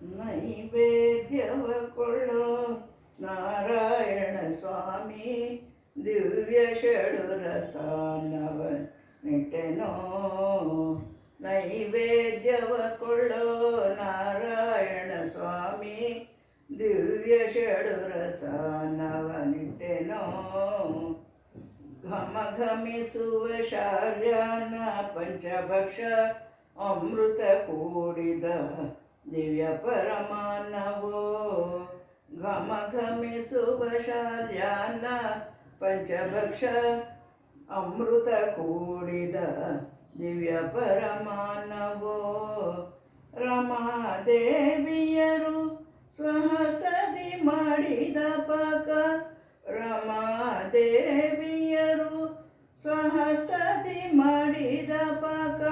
ನೈವೇದ್ಯವ ಕೊಳ್ಳೋ ನಾರಾಯಣ ಸ್ವಾಮಿ ದಿವ್ಯ ಷಡುರಸ ನವ ನಿಟ್ಟೆನೋ ನೈವೇದ್ಯವ ಕೊಳ್ಳೋ ನಾರಾಯಣ ಸ್ವಾಮಿ ದಿವ್ಯ ಷಡುರಸ ನವ ನಿಟ್ಟೆನೋ ಘಮ ಘಮಿಸುವ ಶಾಲ್ಯಾನ ಪಂಚಭಕ್ಷ ಅಮೃತ ಕೂಡಿದ ದಿವ್ಯ ಪರಮಾನವೋ, ಘಮ ಘಮಿಸುವ ಶಾಲ್ಯಾನ ಪಂಚಭಕ್ಷ ಅಮೃತ ಕೂಡಿದ ದಿವ್ಯ ಪರಮಾನವೋ. ರಮಾದೇವಿಯರು ಸ್ವಹಸ್ತದಿ ಮಾಡಿದ ಪಾಕ, ರಮಾದೇವಿಯರು ಸ್ವಹಸ್ತದಿ ಮಾಡಿದ ಪಾಕ,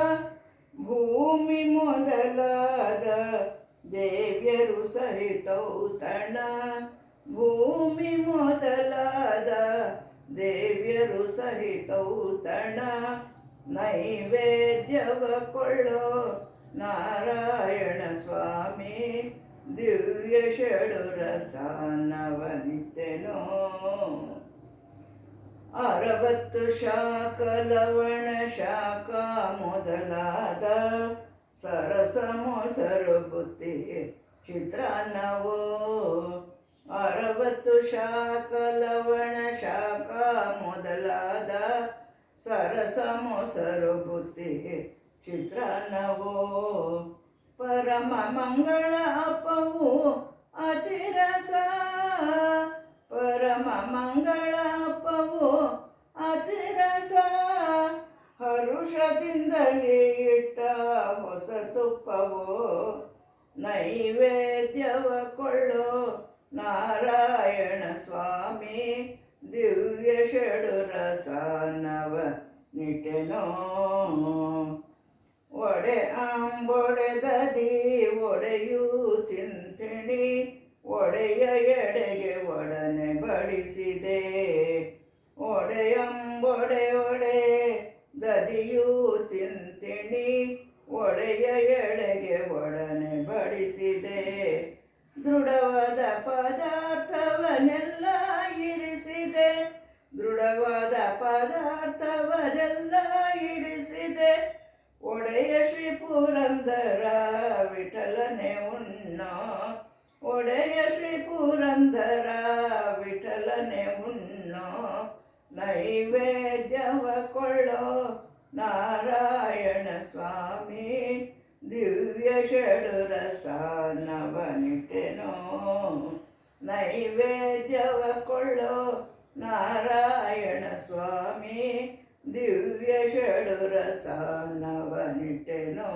ಭೂಮಿ ಮೊದಲಾದ ದೇವ್ಯರು ಸಹಿತೌತಣ ಭೂಮಿ ಮೊದಲಾದ ದೇವ್ಯರು ಸಹಿತೌತಣ ನೈವೇದ್ಯವ ಕೊಳ್ಳೋ ನಾರಾಯಣ ಸ್ವಾಮಿ, ದಿವ್ಯ ಷಡು ರಸಾನವನಿತೆನೋ ಅರವತ್ತು ಶಾಖ ಲವಣ ಶಾಖ ಮೊದಲಾದ ಸರಸ ಮೊಸರು ಬುತ್ತಿ ಚಿತ್ರಾನ್ನವೋ. ಅರವತ್ತು ಶಾಖ ಲವಣ ಶಾಖ ಮೊದಲಾದ ಸರಸ ಮೊಸರು ಬುತ್ತಿ ಚಿತ್ರಾನ್ನವೋ. ಪರಮ ಮಂಗಳ ಅಪ್ಪವು ಅತಿರಸ. ಪರಮ ಮಂಗಳ ಹರುಷದಿಂದಲೇ ಇಟ್ಟ ಹೊಸ ತುಪ್ಪವೋ, ನೈವೇದ್ಯವ ಕೊಳ್ಳೋ ನಾರಾಯಣ ಸ್ವಾಮಿ, ದಿವ್ಯ ಷಡು ರಸಾನವ ನಿಟೆನೋ ಒಡೆ ಅಂಬೊಡೆದದಿ ಒಡೆಯು ತಿಂತಿಣಿ, ಒಡೆಯ ಎಡೆಗೆ ಒಡನೆ ಬಡಿಸಿದೆ. ಒಡೆಯಂಬೊಡೆ ಒಡೆ ದದಿಯು ತಿಂತಿಣಿ ಒಡೆಯ ಎಡೆಗೆ ಒಡನೆ ಬಡಿಸಿದೆ. ದೃಢವಾದ ಪದಾರ್ಥವನ್ನೆಲ್ಲ ಇರಿಸಿದೆ. ದೃಢವಾದ ಪದಾರ್ಥವನ್ನೆಲ್ಲ ಇಡಿಸಿದೆ ಒಡೆಯ ಶ್ರೀ ಪುರಂದರ ವಿಠಲನೆ ಉಣ್ಣೋ. ಒಡೆಯ ಶ್ರೀ ಪುರಂದರ ವಿಠಲನೆ ಉಣ್ಣೋ. ನೈವೇದ್ಯವ ಕೊಳ್ಳೋ ನಾರಾಯಣ ಸ್ವಾಮಿ ದಿವ್ಯ ಷಡುರಸ ನವನಿಟೆನೋ ನೈವೇದ್ಯವ ಕೊಳ್ಳೋ ನಾರಾಯಣ ಸ್ವಾಮಿ ದಿವ್ಯ ಷಡುರಸ ನವನಿಟೆನೋ